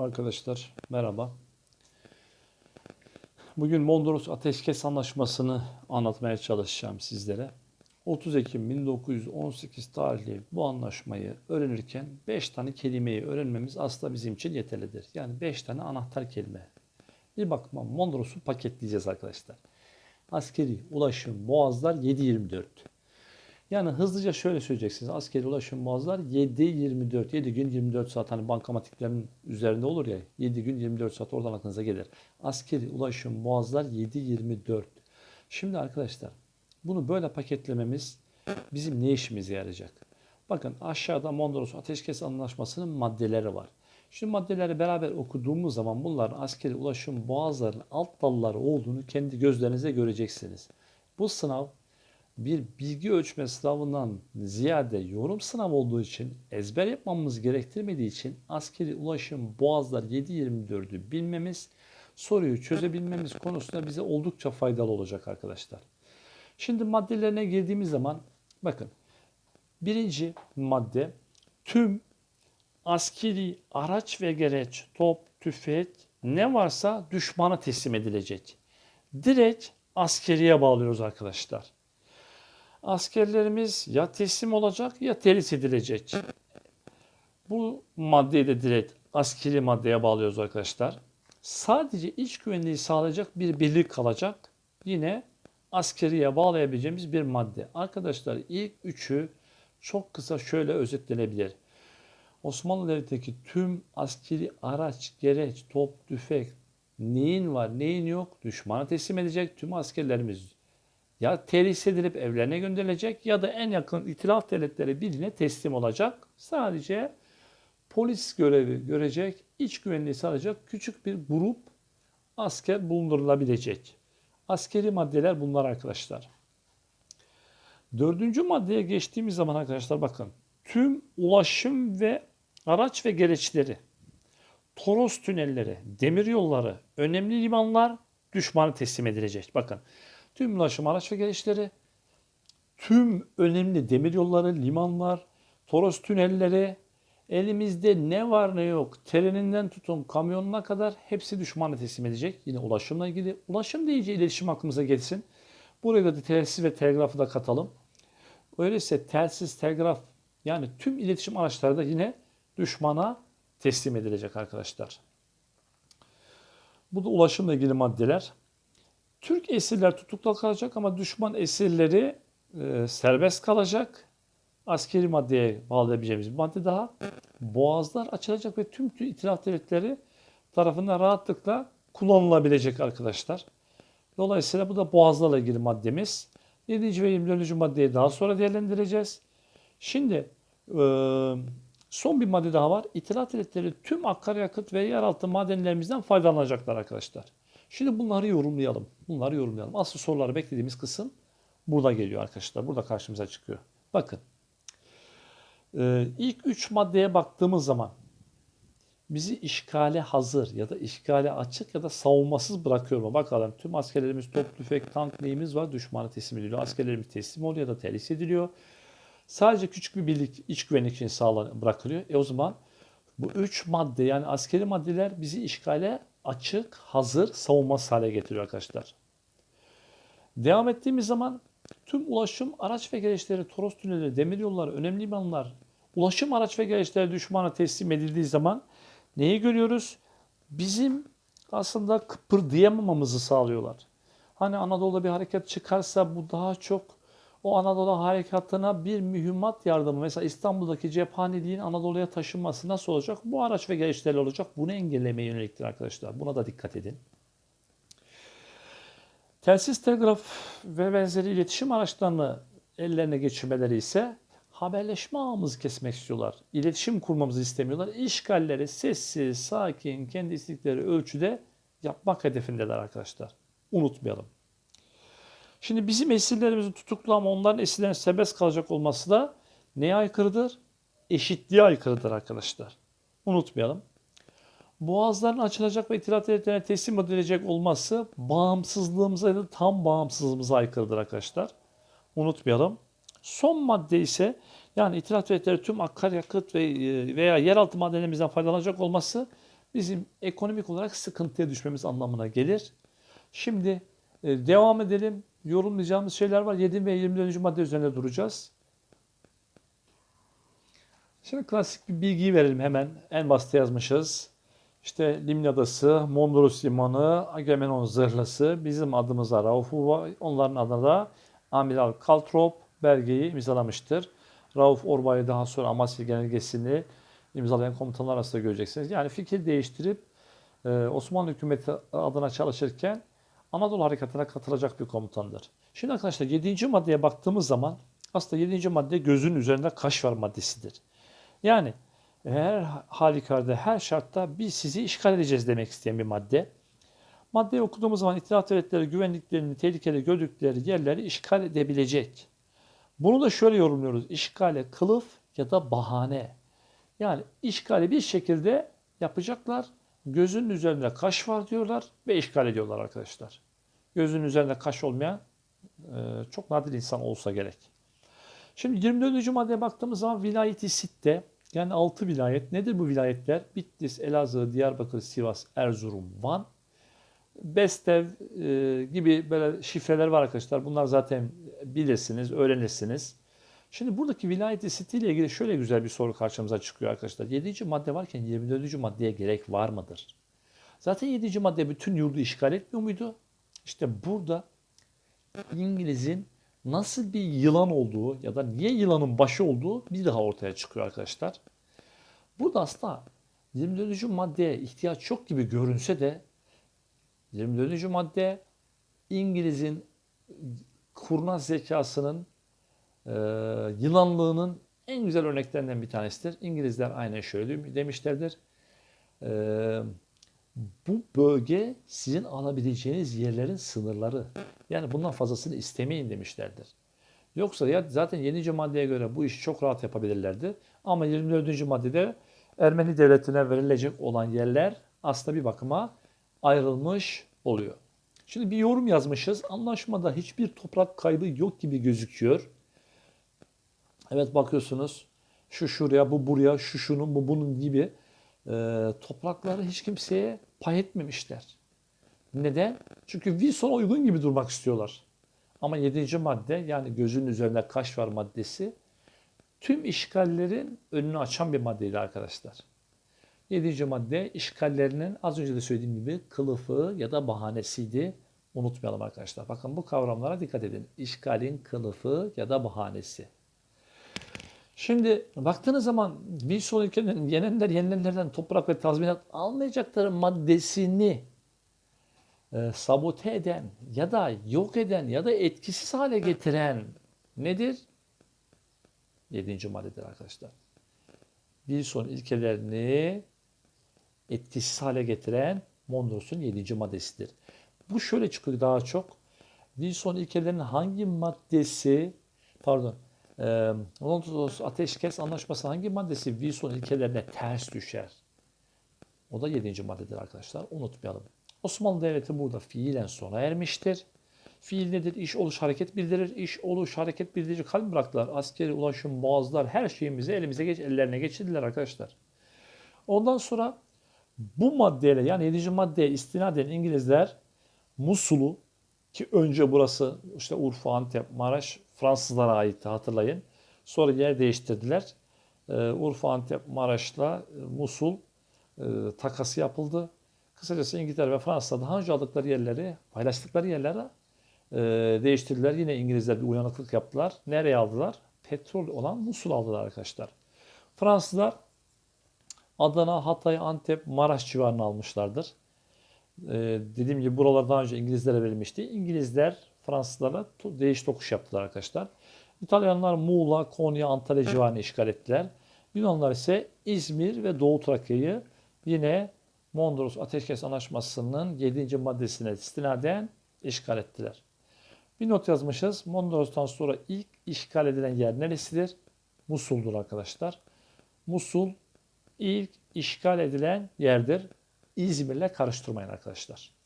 Arkadaşlar merhaba. Bugün Mondros Ateşkes Anlaşması'nı anlatmaya çalışacağım sizlere. 30 Ekim 1918 tarihli bu anlaşmayı öğrenirken 5 tane kelimeyi öğrenmemiz aslında bizim için yeterlidir. Yani 5 tane anahtar kelime. Bir bakma Mondros'u paketleyeceğiz arkadaşlar. Askeri ulaşım boğazlar 7-24. Yani hızlıca şöyle söyleyeceksiniz. Askeri ulaşım boğazlar 7-24. 7 gün 24 saat hani bankamatiklerin üzerinde olur ya. 7 gün 24 saat oradan aklınıza gelir. Askeri ulaşım boğazlar 7-24. Şimdi arkadaşlar bunu böyle paketlememiz bizim ne işimize yarayacak? Bakın aşağıda Mondros Ateşkes Anlaşması'nın maddeleri var. Şu maddeleri beraber okuduğumuz zaman bunların askeri ulaşım boğazların alt dalları olduğunu kendi gözlerinize göreceksiniz. Bu sınav bir bilgi ölçme sınavından ziyade yorum sınavı olduğu için ezber yapmamız gerektirmediği için askeri ulaşım boğazlar 7-24'ü bilmemiz soruyu çözebilmemiz konusunda bize oldukça faydalı olacak arkadaşlar. Şimdi maddelerine girdiğimiz zaman bakın birinci madde tüm askeri araç ve gereç, top, tüfek ne varsa düşmana teslim edilecek. Direkt askeriye bağlıyoruz arkadaşlar. Askerlerimiz ya teslim olacak ya terhis edilecek. Bu maddeyi de direkt askeri maddeye bağlıyoruz arkadaşlar. Sadece iç güvenliği sağlayacak bir birlik kalacak. Yine askeriye bağlayabileceğimiz bir madde. Arkadaşlar ilk üçü çok kısa şöyle özetlenebilir. Osmanlı Devleti'ndeki tüm askeri araç, gereç, top, tüfek neyin var neyin yok düşmana teslim edecek tüm askerlerimiz ya terhis edilip evlerine gönderilecek ya da en yakın itilaf devletleri birine teslim olacak. Sadece polis görevi görecek, iç güvenliği sağlayacak küçük bir grup asker bulundurulabilecek. Askeri maddeler bunlar arkadaşlar. Dördüncü maddeye geçtiğimiz zaman arkadaşlar bakın. Tüm ulaşım ve araç ve gereçleri, toros tünelleri, demir yolları, önemli limanlar düşmana teslim edilecek. Bakın tüm ulaşım araç ve gereçleri, tüm önemli demir yolları, limanlar, toros tünelleri, elimizde ne var ne yok, treninden tutun kamyonuna kadar hepsi düşmana teslim edecek. Yine ulaşımla ilgili. Ulaşım deyince iletişim aklımıza gelsin. Buraya da telsiz ve telgrafı da katalım. Öyleyse telsiz, telgraf yani tüm iletişim araçları da yine düşmana teslim edilecek arkadaşlar. Bu da ulaşımla ilgili maddeler. Türk esirler tutuklu kalacak ama düşman esirleri e, serbest kalacak. Askeri maddeye bağlayabileceğimiz bir madde daha. Boğazlar açılacak ve tüm itilaf devletleri tarafından rahatlıkla kullanılabilecek arkadaşlar. Dolayısıyla bu da boğazlarla ilgili maddemiz. 7. ve 24. maddeyi daha sonra değerlendireceğiz. Şimdi e, son bir madde daha var. İtilaf devletleri tüm akaryakıt ve yeraltı madenlerimizden faydalanacaklar arkadaşlar. Şimdi bunları yorumlayalım. Bunları yorumlayalım. Asıl soruları beklediğimiz kısım burada geliyor arkadaşlar. Burada karşımıza çıkıyor. Bakın. Ee, ilk üç maddeye baktığımız zaman bizi işgale hazır ya da işgale açık ya da savunmasız bırakıyor mu? Bakalım tüm askerlerimiz top, tüfek, tank neyimiz var? Düşmana teslim ediliyor. Askerlerimiz teslim oluyor ya da terhis ediliyor. Sadece küçük bir birlik iç güvenlik için sağlan bırakılıyor. E o zaman bu üç madde yani askeri maddeler bizi işgale açık, hazır, savunmasız hale getiriyor arkadaşlar. Devam ettiğimiz zaman tüm ulaşım araç ve gereçleri, toros tünelleri, demir yolları, önemli limanlar, ulaşım araç ve gereçleri düşmana teslim edildiği zaman neyi görüyoruz? Bizim aslında kıpırdayamamamızı sağlıyorlar. Hani Anadolu'da bir hareket çıkarsa bu daha çok o Anadolu harekatına bir mühimmat yardımı mesela İstanbul'daki cephaneliğin Anadolu'ya taşınması nasıl olacak? Bu araç ve gereçlerle olacak. Bunu engellemeye yöneliktir arkadaşlar. Buna da dikkat edin. Telsiz, telgraf ve benzeri iletişim araçlarını ellerine geçirmeleri ise haberleşme ağımızı kesmek istiyorlar. İletişim kurmamızı istemiyorlar. İşgalleri sessiz, sakin, kendi istedikleri ölçüde yapmak hedefindeler arkadaşlar. Unutmayalım. Şimdi bizim esirlerimizin tutuklu ama onların esirlerin serbest kalacak olması da neye aykırıdır? Eşitliğe aykırıdır arkadaşlar. Unutmayalım. Boğazların açılacak ve itilat devletlerine teslim edilecek olması bağımsızlığımıza da tam bağımsızlığımıza aykırıdır arkadaşlar. Unutmayalım. Son madde ise yani itilat devletleri tüm akaryakıt ve veya yeraltı madenlerimizden faydalanacak olması bizim ekonomik olarak sıkıntıya düşmemiz anlamına gelir. Şimdi e, devam edelim. Yorumlayacağımız şeyler var. 7 ve 24. madde üzerinde duracağız. Şimdi klasik bir bilgiyi verelim hemen. En basit yazmışız. İşte Limni Adası, Mondros Limanı, Agamenon Zırhlısı, bizim adımıza Rauf onların adına da Amiral Kaltrop belgeyi imzalamıştır. Rauf Orbay'ı daha sonra Amasya Genelgesi'ni imzalayan komutanlar arasında göreceksiniz. Yani fikir değiştirip e, Osmanlı hükümeti adına çalışırken Anadolu Harekatı'na katılacak bir komutandır. Şimdi arkadaşlar 7. maddeye baktığımız zaman aslında 7. madde gözün üzerinde kaş var maddesidir. Yani her halükarda, her şartta biz sizi işgal edeceğiz demek isteyen bir madde. Maddeyi okuduğumuz zaman İttihat Devletleri güvenliklerini tehlikeli gördükleri yerleri işgal edebilecek. Bunu da şöyle yorumluyoruz. İşgale kılıf ya da bahane. Yani işgali bir şekilde yapacaklar. Gözünün üzerinde kaş var diyorlar ve işgal ediyorlar arkadaşlar. Gözünün üzerinde kaş olmayan e, çok nadir insan olsa gerek. Şimdi 24. maddeye baktığımız zaman vilayeti sitte yani 6 vilayet. Nedir bu vilayetler? Bitlis, Elazığ, Diyarbakır, Sivas, Erzurum, Van. Bestev e, gibi böyle şifreler var arkadaşlar. Bunlar zaten bilirsiniz, öğrenirsiniz. Şimdi buradaki vilayeti sitiyle ilgili şöyle güzel bir soru karşımıza çıkıyor arkadaşlar. 7. madde varken 24. maddeye gerek var mıdır? Zaten 7. madde bütün yurdu işgal etmiyor muydu? İşte burada İngiliz'in nasıl bir yılan olduğu ya da niye yılanın başı olduğu bir daha ortaya çıkıyor arkadaşlar. Burada aslında 24. maddeye ihtiyaç yok gibi görünse de 24. madde İngiliz'in kurnaz zekasının e, yılanlığının en güzel örneklerinden bir tanesidir. İngilizler aynen şöyle demişlerdir. E, bu bölge sizin alabileceğiniz yerlerin sınırları. Yani bundan fazlasını istemeyin demişlerdir. Yoksa ya zaten 7. maddeye göre bu işi çok rahat yapabilirlerdi. Ama 24. maddede Ermeni devletine verilecek olan yerler aslında bir bakıma ayrılmış oluyor. Şimdi bir yorum yazmışız. Anlaşmada hiçbir toprak kaybı yok gibi gözüküyor. Evet bakıyorsunuz şu şuraya, bu buraya, şu şunun, bu bunun gibi e, toprakları hiç kimseye pay etmemişler. Neden? Çünkü Wilson'a uygun gibi durmak istiyorlar. Ama 7. madde yani gözün üzerinde kaş var maddesi tüm işgallerin önünü açan bir maddeydi arkadaşlar. 7. madde işgallerinin az önce de söylediğim gibi kılıfı ya da bahanesiydi. Unutmayalım arkadaşlar. Bakın bu kavramlara dikkat edin. İşgalin kılıfı ya da bahanesi. Şimdi baktığınız zaman bir sonraki yenenler yenilenlerden toprak ve tazminat almayacakları maddesini e, sabote eden ya da yok eden ya da etkisiz hale getiren nedir? Yedinci maddedir arkadaşlar. Bir son ilkelerini etkisiz hale getiren Mondros'un yedinci maddesidir. Bu şöyle çıkıyor daha çok. Wilson ilkelerinin hangi maddesi pardon e, Mondros Ateşkes Anlaşması hangi maddesi Wilson ilkelerine ters düşer? O da yedinci maddedir arkadaşlar. Unutmayalım. Osmanlı Devleti burada fiilen sona ermiştir. Fiil nedir? İş oluş hareket bildirir. İş oluş hareket bildirici kalp bıraktılar. Askeri ulaşım, boğazlar her şeyimizi elimize geç, ellerine geçirdiler arkadaşlar. Ondan sonra bu maddeyle yani 7. maddeye istinaden İngilizler Musul'u ki önce burası işte Urfa, Antep, Maraş Fransızlara aitti hatırlayın. Sonra yer değiştirdiler. Ee, Urfa, Antep, Maraş'la e, Musul e, takası yapıldı. Kısacası İngiltere ve Fransa daha önce aldıkları yerleri, paylaştıkları yerlere değiştirdiler. Yine İngilizler bir uyanıklık yaptılar. Nereye aldılar? Petrol olan Musul aldılar arkadaşlar. Fransızlar Adana, Hatay, Antep, Maraş civarını almışlardır. E, dediğim gibi buralar daha önce İngilizlere verilmişti. İngilizler Fransızlara değiş tokuş yaptılar arkadaşlar. İtalyanlar Muğla, Konya, Antalya civarını işgal ettiler. Yunanlar ise İzmir ve Doğu Trakya'yı yine Mondros Ateşkes Anlaşması'nın 7. maddesine istinaden işgal ettiler. Bir not yazmışız. Mondros'tan sonra ilk işgal edilen yer neresidir? Musul'dur arkadaşlar. Musul ilk işgal edilen yerdir. İzmir'le karıştırmayın arkadaşlar.